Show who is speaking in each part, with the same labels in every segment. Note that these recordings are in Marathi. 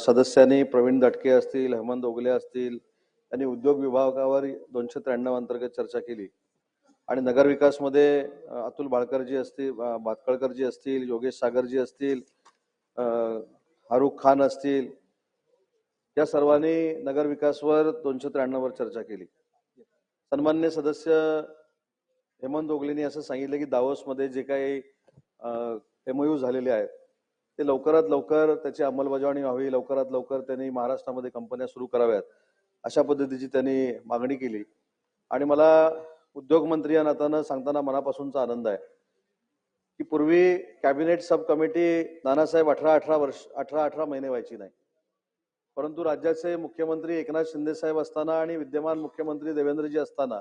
Speaker 1: सदस्यांनी प्रवीण दटके असतील हेमंत ओगले असतील त्यांनी उद्योग विभागावर दोनशे त्र्याण्णव अंतर्गत चर्चा केली. आणि नगरविकासमध्ये अतुल बाळकरजी असतील भातकळकरजी असतील योगेश सागरजी असतील अ, फारुख खान असतील या सर्वांनी नगरविकासवर दोनशे त्र्याण्णववर चर्चा केली. सन्मान्य सदस्य हेमंत ओगलेंनी असं सांगितलं की दावोसमध्ये जे काही एमओयू झालेले आहेत ते लवकरात लवकर त्याची अंमलबजावणी व्हावी लवकरात लवकर त्यांनी महाराष्ट्रामध्ये कंपन्या सुरू कराव्यात अशा पद्धतीची त्यांनी मागणी केली. आणि मला उद्योगमंत्री या नात्यानं सांगताना मनापासूनचा आनंद आहे. की पूर्वी कॅबिनेट सब कमिटी नानासाहेब अठरा अठरा वर्ष अठरा अठरा महिने व्हायची नाही. परंतु राज्याचे मुख्यमंत्री एकनाथ शिंदे साहेब असताना आणि विद्यमान मुख्यमंत्री देवेंद्रजी असताना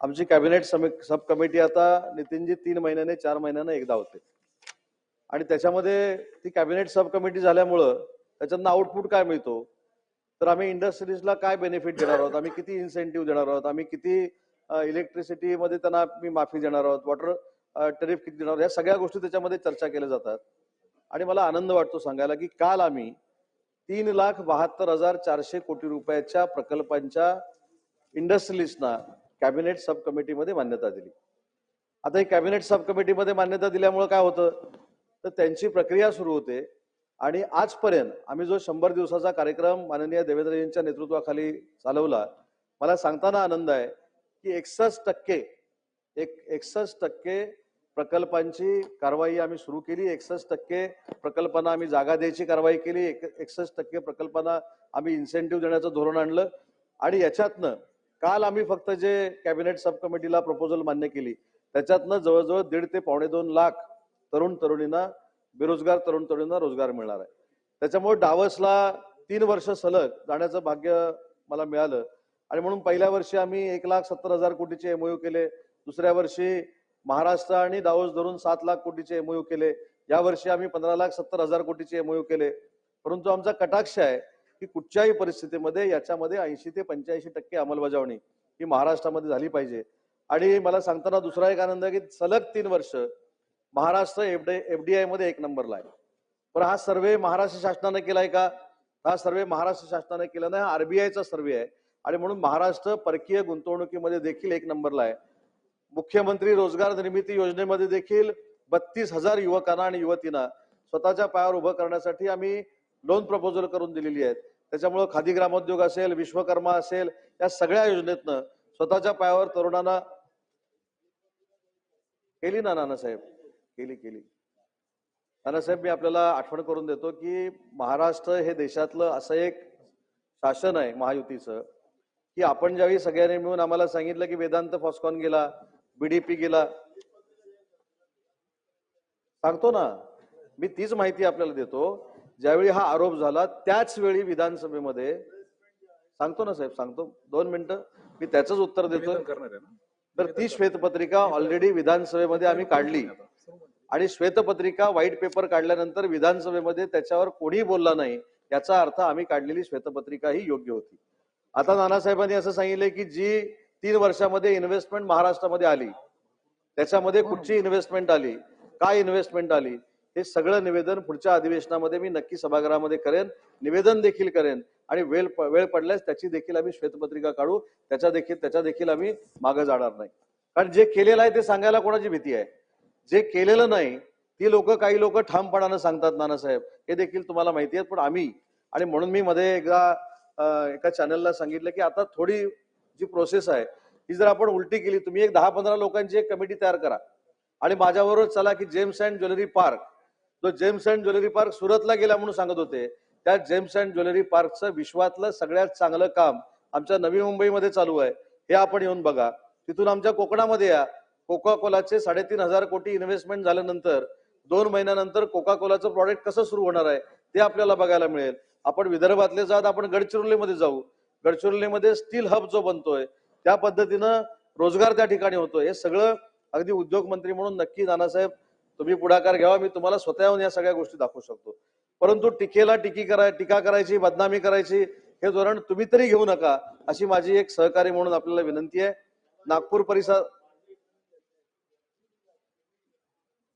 Speaker 1: आमची कॅबिनेट सब कमिटी आता नितीनजी तीन महिन्याने चार महिन्याने एकदा होते. आणि त्याच्यामध्ये ती कॅबिनेट सब कमिटी झाल्यामुळं त्याच्यातनं आउटपुट काय मिळतो? तर आम्ही इंडस्ट्रीजला काय बेनिफिट देणार आहोत? आम्ही किती इन्सेंटिव्ह देणार आहोत? आम्ही किती इलेक्ट्रिसिटीमध्ये त्यांना मी माफी देणार आहोत? वॉटर टेरिफ किती देणार आहोत? या सगळ्या गोष्टी त्याच्यामध्ये चर्चा केल्या जातात. आणि मला आनंद वाटतो सांगायला की काल आम्ही तीन लाख बहात्तर हजार चारशे कोटी रुपयाच्या प्रकल्पांच्या इंडस्ट्रिलिस्टना कॅबिनेट सब कमिटीमध्ये मान्यता दिली. आता ही कॅबिनेट सब कमिटीमध्ये मान्यता दिल्यामुळे काय होतं? तर त्यांची प्रक्रिया सुरू होते. आणि आजपर्यंत आम्ही जो शंभर दिवसाचा कार्यक्रम माननीय देवेंद्रजींच्या नेतृत्वाखाली चालवला मला सांगताना आनंद आहे की एकसष्ट टक्के एक एकसष्ट टक्के प्रकल्पांची कारवाई आम्ही सुरू केली एकसष्ट टक्के प्रकल्पांना आम्ही जागा द्यायची कारवाई केली एक एकसष्ट टक्के प्रकल्पांना आम्ही इन्सेंटिव्ह देण्याचं धोरण आणलं. आणि याच्यातनं काल आम्ही फक्त जे कॅबिनेट सब कमिटीला प्रपोजल मान्य केली त्याच्यातनं जवळजवळ दीड ते पावणे दोन लाख तरुण तरुणींना बेरोजगार तरुण तरुणींना रोजगार मिळणार आहे. त्याच्यामुळे डावसला तीन वर्ष सलग जाण्याचं भाग्य मला मिळालं. आणि म्हणून पहिल्या वर्षी आम्ही एक लाख सत्तर हजार कोटीचे एमओयू केले. दुसऱ्या वर्षी महाराष्ट्र आणि डावस धरून सात लाख कोटीचे एमओयू केले. या वर्षी आम्ही पंधरा लाख सत्तर हजार कोटीचे एमओयू केले. परंतु आमचा कटाक्ष आहे की कुठच्याही परिस्थितीमध्ये याच्यामध्ये ऐंशी ते पंच्याऐंशी टक्के अंमलबजावणी ही महाराष्ट्रामध्ये झाली पाहिजे. आणि मला सांगताना दुसरा एक आनंद आहे की सलग तीन वर्ष महाराष्ट्र एफडी एफडीआयमध्ये एक नंबरला आहे. पण हा सर्वे महाराष्ट्र शासनाने केलाय का? हा सर्वे महाराष्ट्र शासनाने केला नाही हा आरबीआयचा सर्वे आहे. आणि म्हणून महाराष्ट्र परकीय गुंतवणुकीमध्ये देखील एक नंबरला आहे. मुख्यमंत्री रोजगार निर्मिती योजनेमध्ये देखील बत्तीस हजार युवकांना आणि युवतींना स्वतःच्या पायावर उभं करण्यासाठी आम्ही लोन प्रपोजल करून दिलेली आहेत. त्याच्यामुळं खादी ग्रामोद्योग असेल विश्वकर्मा असेल या सगळ्या योजनेतनं स्वतःच्या पायावर तरुणांना केली ना नानासाहेब? केली केली. नानासाहेब मी आपल्याला आठवण करून देतो की महाराष्ट्र हे देशातलं असं एक शासन आहे महायुतीचं की आपण ज्यावेळी सगळ्यांनी मिळून आम्हाला सांगितलं की वेदांत फॉस्कॉन गेला बीडीपी गेला सांगतो ना मी तीच माहिती आपल्याला देतो ज्यावेळी हा आरोप झाला त्याच वेळी विधानसभेमध्ये सांगतो ना साहेब सांगतो दोन मिनिटं मी त्याच उत्तर देतो तर ती श्वेतपत्रिका ऑलरेडी विधानसभेमध्ये आम्ही काढली. आणि श्वेतपत्रिका व्हाईट पेपर काढल्यानंतर विधानसभेमध्ये त्याच्यावर कोणी बोलला नाही याचा अर्थ आम्ही काढलेली श्वेतपत्रिका ही योग्य होती. आता नानासाहेबांनी असं सांगितलंय की जी तीन वर्षामध्ये इन्व्हेस्टमेंट महाराष्ट्रामध्ये आली त्याच्यामध्ये कुठची इन्व्हेस्टमेंट आली काय इन्व्हेस्टमेंट आली हे सगळं निवेदन पुढच्या अधिवेशनामध्ये मी नक्की सभागृहामध्ये करेन निवेदन देखील करेन आणि वेळ वेळ पडल्यास त्याची देखील आम्ही श्वेतपत्रिका काढू त्याच्या देखील त्याच्या देखील आम्ही मागं जाणार नाही. कारण जे केलेलं आहे ते सांगायला कोणाची भीती आहे? जे केलेलं नाही ती लोक काही लोक ठामपणानं सांगतात नानासाहेब. हे देखील तुम्हाला माहिती आहे पण आम्ही आणि म्हणून मी मध्ये एकदा एका चॅनलला सांगितलं की आता थोडी जी प्रोसेस आहे ही जर आपण उलटी केली तुम्ही एक दहा पंधरा लोकांची एक कमिटी तयार करा. आणि माझ्याबरोबर चला की जेम्स अँड ज्वेलरी पार्क. जो जेम्स अँड ज्वेलरी पार्क सुरतला गेला म्हणून सांगत होते. त्या जेम्स अँड ज्वेलरी पार्कचं विश्वातलं सगळ्यात चांगलं काम आमच्या नवी मुंबईमध्ये चालू आहे. हे आपण येऊन बघा. तिथून आमच्या कोकणामध्ये या. कोका कोलाचे साडेतीन हजार कोटी इन्व्हेस्टमेंट झाल्यानंतर दोन महिन्यानंतर कोका कोलाचं प्रॉडक्ट कसं सुरू होणार आहे ते आपल्याला बघायला मिळेल. आपण विदर्भातले जात आपण गडचिरोलीमध्ये जाऊ. गडचिरोलीमध्ये स्टील हब जो बनतोय त्या पद्धतीनं रोजगार त्या ठिकाणी होतो हे सगळं अगदी उद्योग मंत्री म्हणून नक्की नानासाहेब तुम्ही पुढाकार घ्यावा. मी तुम्हाला स्वतः येऊन या सगळ्या गोष्टी दाखवू शकतो. परंतु टीकेला टीकी कराय टीका करायची बदनामी करायची हे धोरण तुम्ही तरी घेऊ नका अशी माझी एक सहकारी म्हणून आपल्याला विनंती आहे. नागपूर परिसर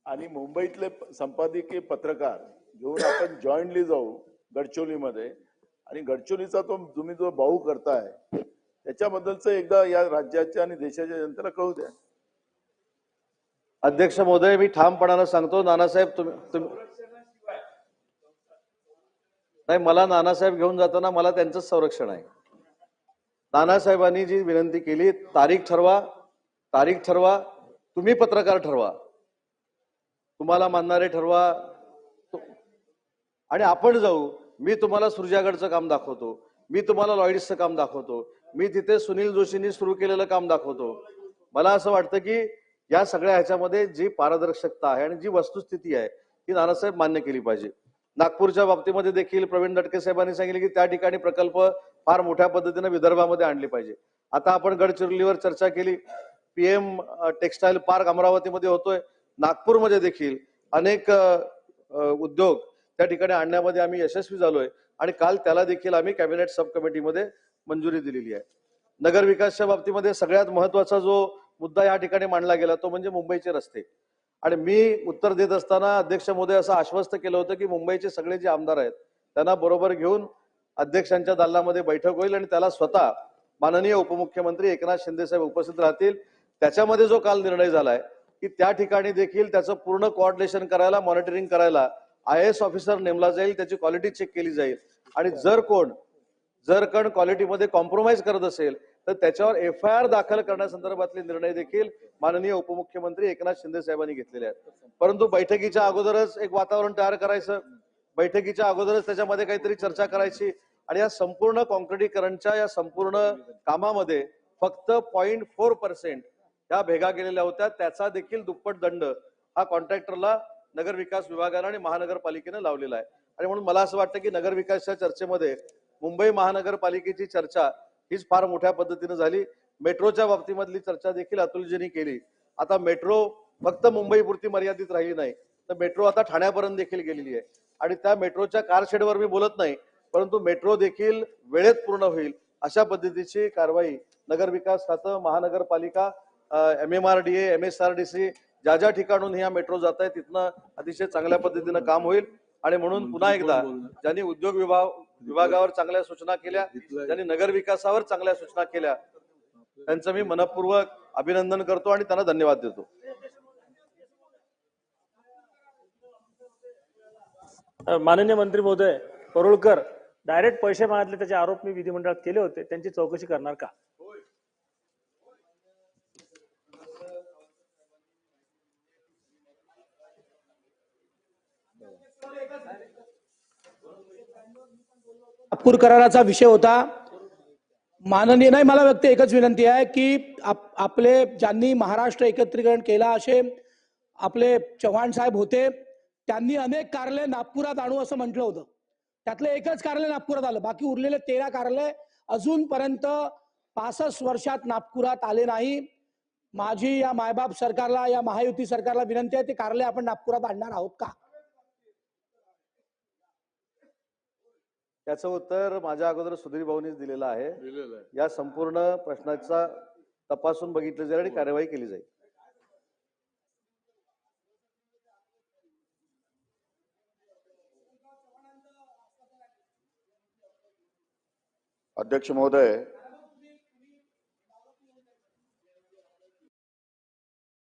Speaker 2: आणि मुंबईतले संपादकीय पत्रकार घेऊन आपण जॉईंटली जाऊ
Speaker 3: गडचिरोलीमध्ये. आणि गडचिरोलीचा तो तुम्ही जो भाऊ करताय त्याच्याबद्दलच एकदा या राज्याच्या आणि देशाच्या जनतेला कळू द्या.
Speaker 1: अध्यक्ष महोदय मी ठामपणानं सांगतो नानासाहेब तुम्ही तुम्ही नाही मला नानासाहेब घेऊन जाताना मला त्यांचंच संरक्षण आहे. नानासाहेबांनी जी विनंती केली तारीख ठरवा तारीख ठरवा तुम्ही पत्रकार ठरवा. तुम्हाला मानणारे ठरवा. आणि आपण जाऊ. मी तुम्हाला सुरजागडचं काम दाखवतो. मी तुम्हाला लॉईड्सचं काम दाखवतो. मी तिथे सुनील जोशींनी सुरू केलेलं काम दाखवतो. मला असं वाटतं की या सगळ्या ह्याच्यामध्ये जी पारदर्शकता आहे आणि जी वस्तुस्थिती आहे ती नानासाहेब मान्य केली पाहिजे. नागपूरच्या बाबतीमध्ये देखील प्रवीण दटके साहेबांनी सांगितले की त्या ठिकाणी प्रकल्प फार मोठ्या पद्धतीने विदर्भामध्ये आणले पाहिजे. आता आपण गडचिरोलीवर चर्चा केली. पीएम टेक्सटाईल पार्क अमरावतीमध्ये होतोय. नागपूरमध्ये देखील अनेक उद्योग त्या ठिकाणी आणण्यामध्ये आम्ही यशस्वी झालोय आणि काल त्याला देखील आम्ही कॅबिनेट सब कमिटीमध्ये मंजुरी दिलेली आहे. नगर विकासच्या बाबतीमध्ये सगळ्यात महत्त्वाचा जो मुद्दा या ठिकाणी मांडला गेला तो म्हणजे मुंबईचे रस्ते. आणि मी उत्तर देत असताना अध्यक्ष मोदय असं आश्वस्त केलं होतं की मुंबईचे सगळे जे आमदार आहेत त्यांना बरोबर घेऊन अध्यक्षांच्या दालनामध्ये बैठक होईल आणि त्याला स्वतः माननीय उपमुख्यमंत्री एकनाथ शिंदे साहेब उपस्थित राहतील. त्याच्यामध्ये जो काल निर्णय झालाय की त्या ठिकाणी देखील त्याचं पूर्ण कोऑर्डिनेशन करायला मॉनिटरिंग करायला आय एस ऑफिसर नेमला जाईल त्याची क्वालिटी चेक केली जाईल. आणि जर कोण जर कोण क्वालिटीमध्ये कॉम्प्रोमाइज करत असेल तर त्याच्यावर एफ आय आर दाखल करण्यासंदर्भातले निर्णय देखील माननीय उपमुख्यमंत्री एकनाथ शिंदे साहेबांनी घेतलेले आहेत. परंतु बैठकीच्या अगोदरच एक वातावरण तयार करायचं. बैठकीच्या अगोदरच त्याच्यामध्ये काहीतरी चर्चा करायची. आणि या संपूर्ण कॉन्क्रिटीकरणच्या या संपूर्ण कामामध्ये फक्त पॉईंट फोर पर्सेंट ह्या भेगा गेलेल्या होत्या. त्याचा देखील दुप्पट दंड हा कॉन्ट्रॅक्टरला नगर विकास विभागानं आणि महानगरपालिकेनं लावलेला आहे. आणि म्हणून मला असं वाटतं की नगर विकासच्या चर्चेमध्ये मुंबई महानगरपालिकेची चर्चा हीच फार मोठ्या पद्धतीनं झाली. मेट्रोच्या बाबतीमधली चर्चा देखील अतुलजींनी केली. आता मेट्रो फक्त मुंबईपुरती मर्यादित राहिली नाही. तर मेट्रो आता ठाण्यापर्यंत देखील गेलेली आहे. आणि त्या मेट्रोच्या कारशेडवर मी बोलत नाही परंतु मेट्रो देखील वेळेत पूर्ण होईल अशा पद्धतीची कारवाई नगर विकास खातं महानगरपालिका M M R D M S R D C ज्या ज्या ठिकाणून ह्या मेट्रो जात आहे तिथनं अतिशय चांगल्या पद्धतीनं काम होईल. आणि म्हणून पुन्हा एकदा ज्यांनी उद्योग विभाग विभागावर चांगल्या सूचना केल्या ज्यांनी नगर विकासावर चांगल्या सूचना केल्या त्यांचं मी मनपूर्वक अभिनंदन करतो आणि त्यांना धन्यवाद देतो.
Speaker 2: माननीय मंत्री महोदय परुळकर डायरेक्ट पैसे मागितले त्याचे आरोप मी विधिमंडळात केले होते त्यांची चौकशी करणार का?
Speaker 4: नागपूर कराराचा विषय होता. माननीय नाही मला व्यक्त एकच विनंती आहे की आप, आपले ज्यांनी महाराष्ट्र एकत्रीकरण केला असे आपले चव्हाण साहेब होते त्यांनी अनेक कार्यालय नागपुरात आणू असं म्हटलं होतं. त्यातलं एकच कार्यालय नागपुरात आलं. बाकी उरलेले तेरा कार्यालय अजूनपर्यंत पासष्ट वर्षात नागपुरात आले नाही. माझी या मायबाप सरकारला या महायुती सरकारला विनंती आहे ते कार्यालय आपण नागपुरात आणणार आहोत का?
Speaker 1: त्याचं उत्तर माझ्या अगोदर सुधीर भाऊनीच दिलेलं आहे. या संपूर्ण प्रश्नाचा तपासून बघितलं जाईल आणि कार्यवाही केली जाईल.
Speaker 3: अध्यक्ष महोदय